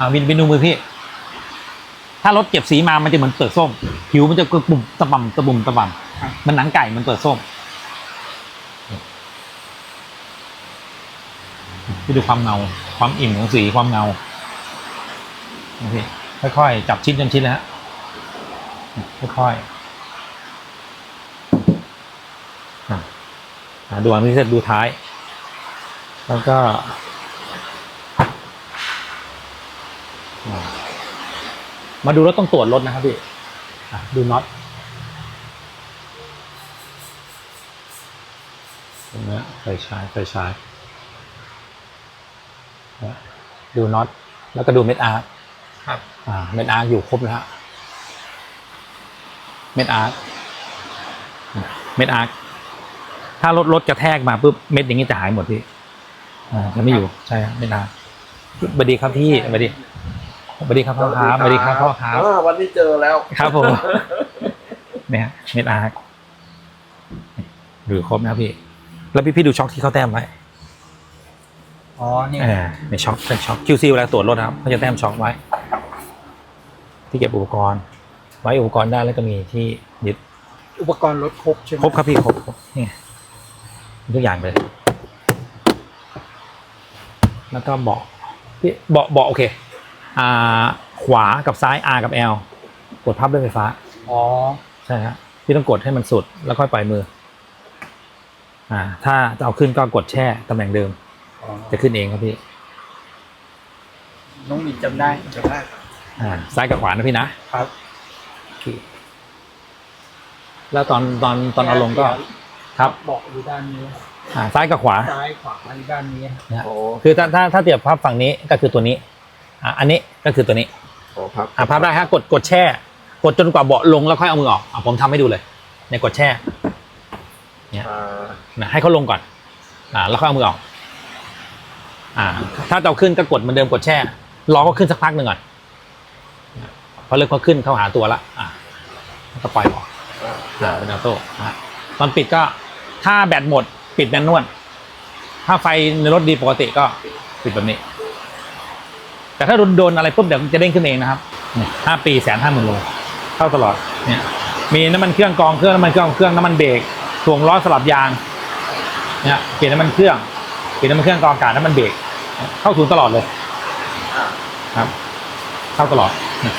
อ่าวินวินดูมือพี่ ถ้ารถเก็บสีมามันจะเหมือนเปลือกส้ม ผิวมันจะกระปุ่มตะบ่ำตะบุ่มตะบ่ำมันหนังไก่มันเปลือกส้มพี่ดูความเงา ความอิ่มของสีความเงาโอเคค่อยๆจับชิ้นจนชิ้นแล้วฮะค่อยๆอะอะดูอันนี้เสร็จดูท้าย แล้วก็อะ มาดูรถต้องตรวจรถนะครับพี่อะดูน็อตตรงนี้ไฟฉายไฟฉายอะดูน็อตแล้วก็ดูเม็ดอาร์ครับอ่าเม็ดอาร์อยู่ครบแล้วฮะเม็ดอาร์เม็ดอาร์ถ้ารถรถกระแทกมาปุ๊บเม็ดอย่างนี้จะหายหมดพี่อ่าจะไม่อยู่ใช่ครับเม็ดอาร์สวัสดีครับพี่สวัสดี สวัสดีครับพ่อครับสวัสดีครับพ่อครับอ่าวันนี้เจอแล้วครับผมเนี่ยเม็ดอาร์อยู่ครบนะครับพี่ แล้วพี่พี่ดูช็อคที่เขาแต้มไว้อ๋อนี่เออในช็อคเป็นช็อค QC เวลาตรวจรถนะครับเขาจะแต้มช็อคไว้ ที่เก็บอุปกรณ์ ไว้อุปกรณ์ได้แล้วก็มีที่ยึดอุปกรณ์รถครบใช่ไหมครบครับพี่ครบครบนี่ไงมีทุกอย่างเลย แล้วก็เบาะพี่เบาะเบาะโอเคอ่า ขวากับซ้าย R กับ L กดพับด้วยไฟฟ้า อ๋อ ใช่ฮะพี่ต้องกดให้มันสุดแล้วค่อยปล่อยมือ อ่า ถ้าจะเอาขึ้นก็กดแช่ตำแหน่งเดิม อ๋อจะขึ้นเองครับพี่ น้องหมีจำได้จำได้อ่า ซ้ายกับขวานะพี่นะครับโอเคแล้วตอนตอนตอนเอาลงก็ครับเบอกอยู่ด้านนี้ อ่า ซ้ายกับขวา ซ้ายขวาอยู่ด้านนี้ นะฮะโอ้ คือถ้าถ้าถ้าเทียบภาพฝั่งนี้ก็คือตัวนี้ อ่าอันนี้ก็คือตัวนี้โอ้ครับอ่าภาพได้ฮะกดกดแช่ กดจนกว่าเบาะลงแล้วค่อยเอามือออกอ่าผมทำให้ดูเลยเนี่ยกดแช่อ่านะให้เขาลงก่อน อ่า แล้วค่อยเอามือออก อ่า ถ้าจะเอาขึ้นก็กดเหมือนเดิมกดแช่รอเขาขึ้นสักพักหนึ่งก่อนพอเริ่มเขาขึ้นเข้าหาตัวละอ่าแล้วก็ปล่อยออกอ่าเป็นออโต้นะฮะตอนปิดก็ถ้าแบตหมดปิดแมนนวลถ้าไฟในรถดีปกติก็ปิดแบบนี้ แต่ถ้าโดนโดนอะไรปุ๊บเดี๋ยวจะเด้งขึ้นเองนะครับห้าปีแสนห้าหมื่นโลเข้าตลอดเนี่ยมีน้ำมันเครื่องกองเครื่องน้ำมันเครื่องเครื่องน้ำมันเบรกถ่วงล้อสลับยางเนี่ยเปลี่ยนน้ำมันเครื่องเปลี่ยนน้ำมันเครื่องกองอากาศน้ำมันเบรกเข้าศูนย์ตลอดเลยครับ เข้าตลอดนี่